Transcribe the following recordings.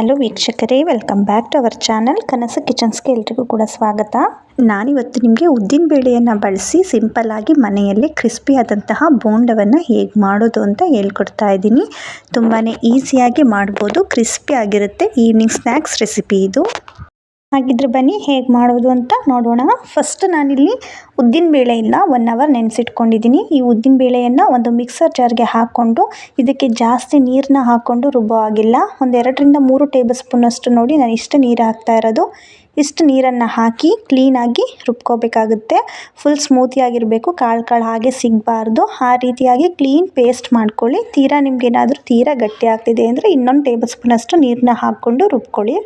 Hello ವೀಕ್ಷಕರೇ welcome back to our channel Kanasu ಕಿಚನ್ಸ್ಗೆ ಎಲ್ರಿಗೂ ಕೂಡ ಸ್ವಾಗತ. ನಾನಿವತ್ತು ನಿಮಗೆ ಉದ್ದಿನ ಬೇಳೆಯನ್ನು ಬಳಸಿ ಸಿಂಪಲ್ಲಾಗಿ ಮನೆಯಲ್ಲಿ ಕ್ರಿಸ್ಪಿ ಆದಂತಹ ಬೋಂಡವನ್ನು ಹೇಗೆ ಮಾಡೋದು ಅಂತ ಹೇಳ್ಕೊಡ್ತಾ ಇದ್ದೀನಿ. ತುಂಬಾ ಈಸಿಯಾಗಿ ಮಾಡ್ಬೋದು ಕ್ರಿಸ್ಪಿ ಆಗಿರುತ್ತೆ. ಈವ್ನಿಂಗ್ ಸ್ನ್ಯಾಕ್ಸ್ ರೆಸಿಪಿ ಇದು. ಹಾಗಿದ್ರೆ ಬನ್ನಿ, ಹೇಗೆ ಮಾಡೋದು ಅಂತ ನೋಡೋಣ. ಫಸ್ಟ್ ನಾನಿಲ್ಲಿ ಉದ್ದಿನ ಬೇಳೆಯಿಂದ ಒನ್ ಅವರ್ ನೆನೆಸಿಟ್ಕೊಂಡಿದ್ದೀನಿ ಈ ಉದ್ದಿನ ಬೇಳೆಯನ್ನು ಒಂದು ಮಿಕ್ಸರ್ ಜಾರ್ಗೆ ಹಾಕ್ಕೊಂಡು, ಇದಕ್ಕೆ ಜಾಸ್ತಿ ನೀರನ್ನ ಹಾಕ್ಕೊಂಡು ರುಬ್ಬೋ ಆಗಿಲ್ಲ ಒಂದು ಎರಡರಿಂದ ಮೂರು ಟೇಬಲ್ ಸ್ಪೂನಷ್ಟು ನೋಡಿ ನಾನು ಇಷ್ಟು ನೀರು ಹಾಕ್ತಾ ಇರೋದು. ಇಷ್ಟು ನೀರನ್ನು ಹಾಕಿ ಕ್ಲೀನಾಗಿ ರುಬ್ಕೋಬೇಕಾಗುತ್ತೆ. ಫುಲ್ ಸ್ಮೂತಿಯಾಗಿರಬೇಕು ಕಾಳು ಕಾಳು ಹಾಗೆ ಸಿಗಬಾರ್ದು. ಆ ರೀತಿಯಾಗಿ ಕ್ಲೀನ್ ಪೇಸ್ಟ್ ಮಾಡ್ಕೊಳ್ಳಿ. ತೀರಾ ನಿಮ್ಗೇನಾದರೂ ತೀರಾ ಗಟ್ಟಿ ಆಗ್ತಿದೆ ಅಂದರೆ ಇನ್ನೊಂದು ಟೇಬಲ್ ಸ್ಪೂನಷ್ಟು ನೀರನ್ನ ಹಾಕ್ಕೊಂಡು ರುಬ್ಕೊಳ್ಳಿ.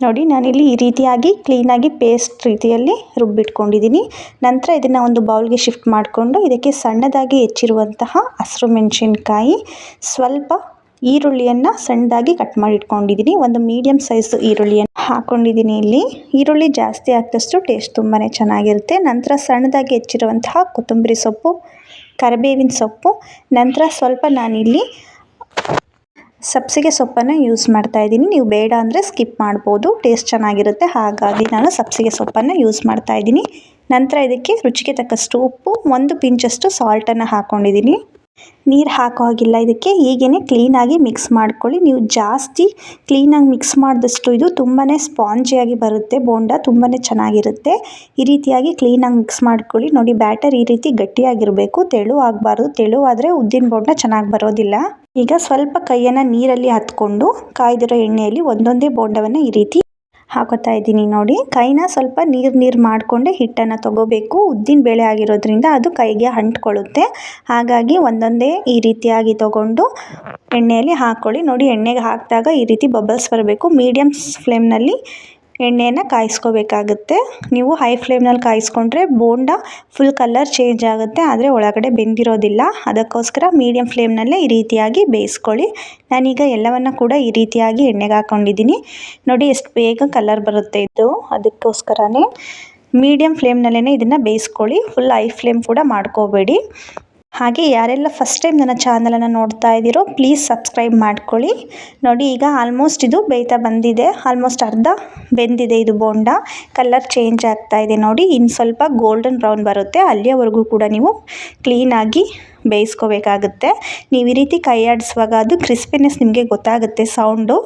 ನೋಡಿ, ನಾನಿಲ್ಲಿ ಈ ರೀತಿಯಾಗಿ ಕ್ಲೀನಾಗಿ ಪೇಸ್ಟ್ ರೀತಿಯಲ್ಲಿ ರುಬ್ಬಿಟ್ಕೊಂಡಿದ್ದೀನಿ. ನಂತರ ಇದನ್ನು ಒಂದು ಬೌಲ್ಗೆ ಶಿಫ್ಟ್ ಮಾಡಿಕೊಂಡು ಇದಕ್ಕೆ ಸಣ್ಣದಾಗಿ ಹೆಚ್ಚಿರುವಂತಹ ಹಸಿರು ಮೆಣಸಿನ್ಕಾಯಿ, ಸ್ವಲ್ಪ ಈರುಳ್ಳಿಯನ್ನು ಸಣ್ಣದಾಗಿ ಕಟ್ ಮಾಡಿ ಇಟ್ಕೊಂಡಿದ್ದೀನಿ ಒಂದು ಮೀಡಿಯಮ್ ಸೈಜ್ ಈರುಳ್ಳಿಯನ್ನು ಹಾಕ್ಕೊಂಡಿದ್ದೀನಿ ಇಲ್ಲಿ. ಈರುಳ್ಳಿ ಜಾಸ್ತಿ ಹಾಕಿದಷ್ಟು ಟೇಸ್ಟ್ ತುಂಬಾ ಚೆನ್ನಾಗಿರುತ್ತೆ. ನಂತರ ಸಣ್ಣದಾಗಿ ಹೆಚ್ಚಿರುವಂತಹ ಕೊತ್ತಂಬರಿ ಸೊಪ್ಪು, ಕರಿಬೇವಿನ ಸೊಪ್ಪು, ನಂತರ ಸ್ವಲ್ಪ ನಾನಿಲ್ಲಿ ಸಬ್ಸಿಗೆ ಸೊಪ್ಪನ್ನು ಯೂಸ್ ಮಾಡ್ತಾ ಇದ್ದೀನಿ. ನೀವು ಬೇಡ ಅಂದರೆ ಸ್ಕಿಪ್ ಮಾಡ್ಬೋದು. ಟೇಸ್ಟ್ ಚೆನ್ನಾಗಿರುತ್ತೆ. ಹಾಗಾಗಿ ನಾನು ಸಬ್ಸಿಗೆ ಸೊಪ್ಪನ್ನು ಯೂಸ್ ಮಾಡ್ತಾ ಇದ್ದೀನಿ. ನಂತರ ಇದಕ್ಕೆ ರುಚಿಗೆ ತಕ್ಕಷ್ಟು ಉಪ್ಪು, ಒಂದು ಪಿಂಚಷ್ಟು ಸಾಲ್ಟನ್ನು ಹಾಕ್ಕೊಂಡಿದ್ದೀನಿ ನೀರು ಹಾಕೋ ಹಾಗಿಲ್ಲ ಇದಕ್ಕೆ. ಹೀಗೇ ಕ್ಲೀನಾಗಿ ಮಿಕ್ಸ್ ಮಾಡ್ಕೊಳ್ಳಿ. ನೀವು ಜಾಸ್ತಿ ಕ್ಲೀನಾಗಿ ಮಿಕ್ಸ್ ಮಾಡಿದಷ್ಟು ಇದು ತುಂಬಾ ಸ್ಪಾಂಜಿಯಾಗಿ ಬರುತ್ತೆ. ಬೋಂಡ ತುಂಬಾ ಚೆನ್ನಾಗಿರುತ್ತೆ. ಈ ರೀತಿಯಾಗಿ ಕ್ಲೀನಾಗಿ ಮಿಕ್ಸ್ ಮಾಡ್ಕೊಳ್ಳಿ. ನೋಡಿ, ಬ್ಯಾಟರ್ ಈ ರೀತಿ ಗಟ್ಟಿಯಾಗಿರಬೇಕು. ತೆಳು ಆಗಬಾರ್ದು ತೆಳುವಾದರೆ ಉದ್ದಿನ ಬೋಂಡ ಚೆನ್ನಾಗಿ ಬರೋದಿಲ್ಲ. ಈಗ ಸ್ವಲ್ಪ ಕೈಯನ್ನು ನೀರಲ್ಲಿ ಹತ್ಕೊಂಡು ಕಾಯ್ದಿರೋ ಎಣ್ಣೆಯಲ್ಲಿ ಒಂದೊಂದೇ ಬೋಂಡವನ್ನು ಈ ರೀತಿ ಹಾಕೋತಾ ಇದ್ದೀನಿ ನೋಡಿ. ಕೈನ ಸ್ವಲ್ಪ ನೀರು ನೀರು ಮಾಡಿಕೊಂಡೆ ಹಿಟ್ಟನ್ನು ತಗೋಬೇಕು. ಉದ್ದಿನ ಬೇಳೆ ಆಗಿರೋದ್ರಿಂದ ಅದು ಕೈಗೆ ಅಂಟ್ಕೊಳ್ಳುತ್ತೆ. ಹಾಗಾಗಿ ಒಂದೊಂದೇ ಈ ರೀತಿಯಾಗಿ ತಗೊಂಡು ಎಣ್ಣೆಯಲ್ಲಿ ಹಾಕ್ಕೊಳ್ಳಿ ನೋಡಿ ಎಣ್ಣೆಗೆ ಹಾಕಿದಾಗ ಈ ರೀತಿ ಬಬಲ್ಸ್ ಬರಬೇಕು. ಮೀಡಿಯಮ್ ಫ್ಲೇಮ್ನಲ್ಲಿ ಎಣ್ಣೆಯನ್ನು ಕಾಯಿಸ್ಕೋಬೇಕಾಗುತ್ತೆ. ನೀವು ಹೈ ಫ್ಲೇಮ್ನಲ್ಲಿ ಕಾಯಿಸ್ಕೊಂಡ್ರೆ ಬೋಂಡ ಫುಲ್ ಕಲರ್ ಚೇಂಜ್ ಆಗುತ್ತೆ. ಆದರೆ ಒಳಗಡೆ ಬೆಂದಿರೋದಿಲ್ಲ. ಅದಕ್ಕೋಸ್ಕರ ಮೀಡಿಯಮ್ ಫ್ಲೇಮ್ನಲ್ಲೇ ಈ ರೀತಿಯಾಗಿ ಬೇಯಿಸ್ಕೊಳ್ಳಿ. ನಾನೀಗ ಎಲ್ಲವನ್ನು ಕೂಡ ಈ ರೀತಿಯಾಗಿ ಎಣ್ಣೆಗೆ ಹಾಕ್ಕೊಂಡಿದ್ದೀನಿ ನೋಡಿ ಎಷ್ಟು ಬೇಗ ಕಲರ್ ಬರುತ್ತೆ ಇದು. ಅದಕ್ಕೋಸ್ಕರನೇ ಮೀಡಿಯಂ ಫ್ಲೇಮ್ನಲ್ಲೇ ಇದನ್ನು ಬೇಯಿಸ್ಕೊಳ್ಳಿ. ಫುಲ್ ಹೈ ಫ್ಲೇಮ್ ಕೂಡ ಮಾಡ್ಕೋಬೇಡಿ. ಹಾಗೆ ಯಾರೆಲ್ಲ ಫಸ್ಟ್ ಟೈಮ್ ನನ್ನ ಚಾನಲನ್ನು ನೋಡ್ತಾ ಇದ್ದೀರೋ ಪ್ಲೀಸ್ ಸಬ್ಸ್ಕ್ರೈಬ್ ಮಾಡ್ಕೊಳ್ಳಿ. ನೋಡಿ, ಈಗ ಆಲ್ಮೋಸ್ಟ್ ಇದು ಬೇಯ್ತಾ ಬಂದಿದೆ. ಆಲ್ಮೋಸ್ಟ್ ಅರ್ಧ ಬೆಂದಿದೆ ಇದು ಬೋಂಡ. ಕಲರ್ ಚೇಂಜ್ ಆಗ್ತಾ ಇದೆ. ನೋಡಿ ಇನ್ನು ಸ್ವಲ್ಪ ಗೋಲ್ಡನ್ ಬ್ರೌನ್ ಬರುತ್ತೆ. ಅಲ್ಲಿಯವರೆಗೂ ಕೂಡ ನೀವು ಕ್ಲೀನಾಗಿ ಬೇಯಿಸ್ಕೋಬೇಕಾಗುತ್ತೆ. ನೀವು ಈ ರೀತಿ ಕೈ ಅದು ಕ್ರಿಸ್ಪಿನೆಸ್ ನಿಮಗೆ ಗೊತ್ತಾಗುತ್ತೆ ಸೌಂಡು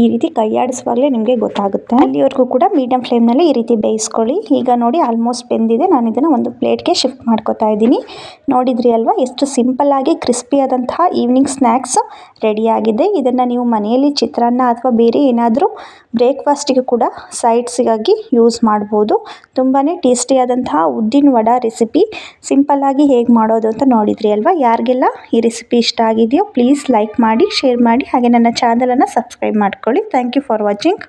ಈ ರೀತಿ ಕೈ ಆಡಿಸುವಾಗಲೇ ನಿಮಗೆ ಗೊತ್ತಾಗುತ್ತೆ. ಅಲ್ಲಿವರೆಗೂ ಕೂಡ ಮೀಡಿಯಂ ಫ್ಲೇಮ್ನಲ್ಲಿ ಈ ರೀತಿ ಬೇಯಿಸ್ಕೊಳ್ಳಿ. ಈಗ ನೋಡಿ ಆಲ್ಮೋಸ್ಟ್ ಬೆಂದಿದೆ. ನಾನು ಇದನ್ನು ಒಂದು ಪ್ಲೇಟ್ಗೆ ಶಿಫ್ಟ್ ಮಾಡ್ಕೋತಾ ಇದ್ದೀನಿ. ನೋಡಿದ್ರಿ ಅಲ್ವಾ? ಎಷ್ಟು ಸಿಂಪಲ್ಲಾಗಿ ಕ್ರಿಸ್ಪಿ ಆದಂತಹ ಈವ್ನಿಂಗ್ ಸ್ನ್ಯಾಕ್ಸ್ ರೆಡಿಯಾಗಿದೆ ಇದನ್ನು ನೀವು ಮನೆಯಲ್ಲಿ ಚಿತ್ರಾನ್ನ ಅಥವಾ ಬೇರೆ ಏನಾದರೂ ಬ್ರೇಕ್ಫಾಸ್ಟಿಗೆ ಕೂಡ ಸೈಡ್ಸಿಗಾಗಿ ಯೂಸ್ ಮಾಡ್ಬೋದು. ತುಂಬಾ ಟೇಸ್ಟಿಯಾದಂತಹ ಉದ್ದಿನ ವಡ ರೆಸಿಪಿ ಸಿಂಪಲ್ಲಾಗಿ ಹೇಗೆ ಮಾಡೋದು ಅಂತ ನೋಡಿದ್ರಿ ಅಲ್ವಾ? ಯಾರಿಗೆಲ್ಲ ಈ ರೆಸಿಪಿ ಇಷ್ಟ ಆಗಿದೆಯೋ ಪ್ಲೀಸ್ ಲೈಕ್ ಮಾಡಿ ಶೇರ್ ಮಾಡಿ. ಹಾಗೆ ನನ್ನ ಚಾನಲನ್ನು ಸಬ್ಸ್ಕ್ರೈಬ್ ಮಾಡ್ಕೊಳ್ಳಿ. Thank you for watching